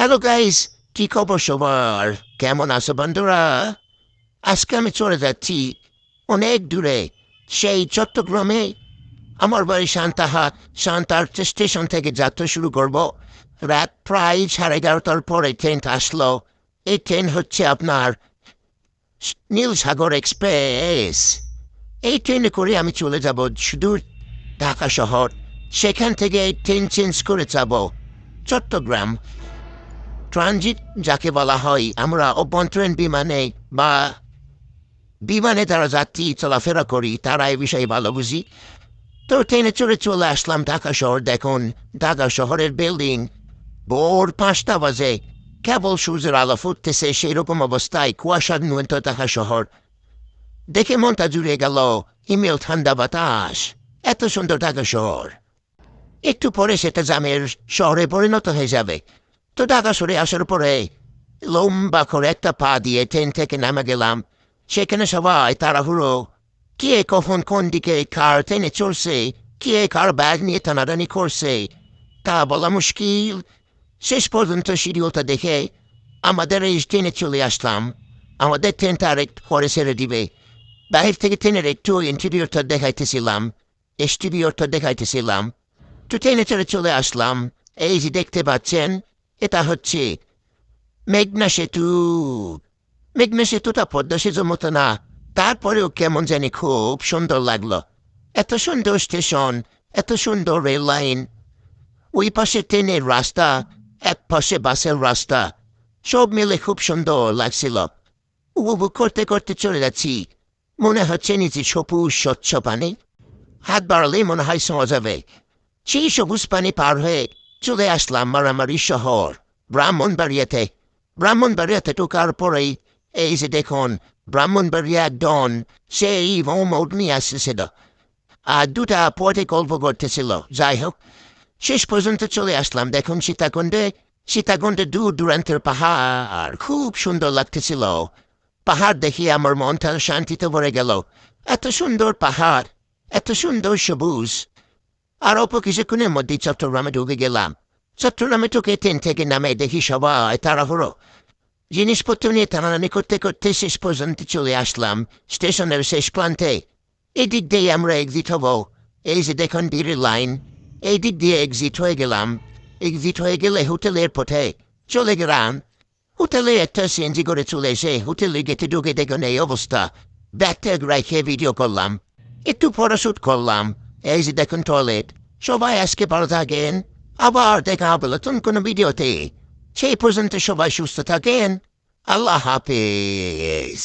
Hello guys কি খবর সবার কেমন আছো বন্ধুরা আজকে আমি চলে যাচ্ছি অনেক দূরে সেই চট্টগ্রামে আমার বাড়ি সান্তাহাট সান্তার স্টেশন থেকে যাত্রা শুরু করব রাত প্রায় সাড়ে এগারোটার পরে ট্রেনটা আসলো এই ট্রেন হচ্ছে আপনার নীল সাগর এক্সপ্রেস এই ট্রেনে করে আমি চলে যাব সুদূর ঢাকা শহর সেখান থেকে এই ট্রেন চেঞ্জ করে যাব চট্টগ্রাম ট্রানজিট, যাকে বলা হয় আমরা অভ্যন্তরীণ বিমানে বা বিমানে তারা যাত্রী চলাফেরা করি, তারা এই বিষয়ে ভালো বুঝি। তো ট্রেনে চড়ে চলে আসলাম ঢাকা শহর। দেখুন, ঢাকা শহরের বিল্ডিং ভোর পাঁচটা বাজে। কেবল সূর্যের আলো ফুটতেছে, সেরকম অবস্থায় কুয়াশার নুয়ন্ত ঢাকা শহর। দেখে মনটা জুড়ে গেল হিমেল ঠান্ডা বাতাস। এত সুন্দর ঢাকা শহর। একটু পরে সেটা জামের শহরে পরিণত হয়ে যাবে। তো ঢাকা সরে আসার পরে লম্বা করে একটা পা দিয়ে ট্রেন থেকে নামে গেলাম। সেখানে সবাই তাড়াহুড়ো। কে কখন কোন দিকে কার ট্রেনে চলছে কে কার ব্যাগ নিয়ে টানাটানি করছে, তা বলা মুশকিল। শেষ পর্যন্ত শিডিউলটা দেখে আমাদের এই ট্রেনে চলে আসলাম। আমাদের ট্রেনটা আরেক পরে ছেড়ে দিবে। বাহির থেকে ট্রেনের একটু ইন্টেরিয়রটা দেখাইতেছিলাম। এক্সটিরিয়রটা দেখাইতেছিলাম। তো ট্রেনে চলে আসলাম। এই যে দেখতে পাচ্ছেন এটা হচ্ছে মেঘনা সেতু। মেঘনা সেতুটা পদ্মা সেতুর মতো না, তারপরেও কেমন জানি খুব সুন্দর লাগল। এত সুন্দর স্টেশন, এত সুন্দর রেল লাইন। ওই পাশে ট্রেনের রাস্তা, এক পাশে বাসের রাস্তা। সব মিলে খুব সুন্দর লাগছিল। উপভোগ করতে করতে চলে যাচ্ছি। মনে হচ্ছে নিচে সবুজ, স্বচ্ছ পানি। হাত বাড়ালেই মনে হয় শোয়া যাবে সেই সবুজ পানি পার হয়ে চলে আসলাম মারামারি শহর, ব্রাহ্মণবাড়িয়াতে। ব্রাহ্মণবাড়িয়াতে ঢোকার পরেই, এই যে দেখুন, ব্রাহ্মণবাড়িয়া ডন সেই মোমোড নিয়ে আসতেছিল। আর দুটা পথে গল্প করতেছিল, যাই হোক। শেষ পর্যন্ত চলে আসলাম, দেখুন সীতাকুণ্ডে। সীতাকুণ্ডে দূর দূরান্তের পাহাড়, খুব সুন্দর লাগতেছিল। পাহাড় দেখে আমার মনটা শান্তিতে ভরে গেল। এত সুন্দর পাহাড়, এত সুন্দর সবুজ। আর অল্প কিছুক্ষণের মধ্যে চট্টগ্রামে ঢুকে গেলাম চট্টগ্রামে ঢুকে ট্রেন থেকে নামে দেখি সবাই তাড়াহুড়ো জিনিসপত্র নিয়ে টানাটানি করতে করতে শেষ পর্যন্ত চলে আসলাম স্টেশনের শেষ প্রান্তে এই দিক দিয়ে আমরা এক্সিট হব এই যে দেখুন বীরের লাইন এই দিক দিয়ে এক্সিট হয়ে গেলাম এক্সিট হয়ে গেলে হোটেলের পথে চলে গেলাম হোটেলে একটা সিএনজি করে চলে এসে হোটেলে গেটে ঢুকে দেখুন এই অবস্থা ব্যাগটা রেখে ভিডিও করলাম একটু ফটোশ্যুট করলাম এই যে দেখুন টয়লেট সবাই আজকে ভালো থাকেন আবার দেখা হবে নতুন কোনো ভিডিওতে সেই পর্যন্ত সবাই সুস্থ থাকেন আল্লাহ হাফেজ